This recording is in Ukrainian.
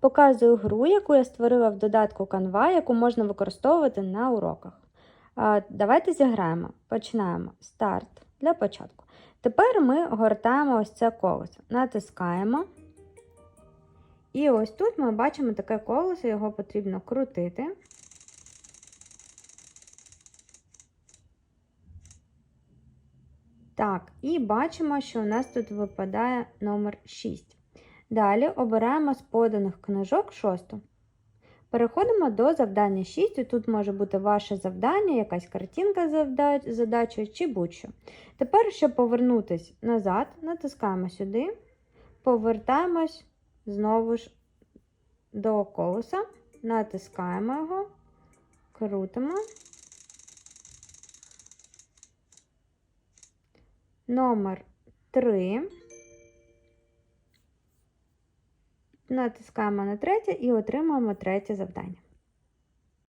Показую гру, яку я створила в додатку Canva, яку можна використовувати на уроках. Давайте зіграємо. Починаємо. Старт для початку. Тепер ми гортаємо ось це колесо. Натискаємо. І ось тут ми бачимо таке колесо, його потрібно крутити. Так, і бачимо, що у нас тут випадає номер 6. Далі обираємо з поданих книжок шосту. Переходимо до завдання 6. І Тут може бути ваше завдання, якась картинка з завда- задачею чи будь-що. Тепер, щоб повернутися назад, натискаємо сюди, повертаємось знову ж до колеса, натискаємо його, крутимо. Номер 3. Натискаємо на третє і отримуємо третє завдання.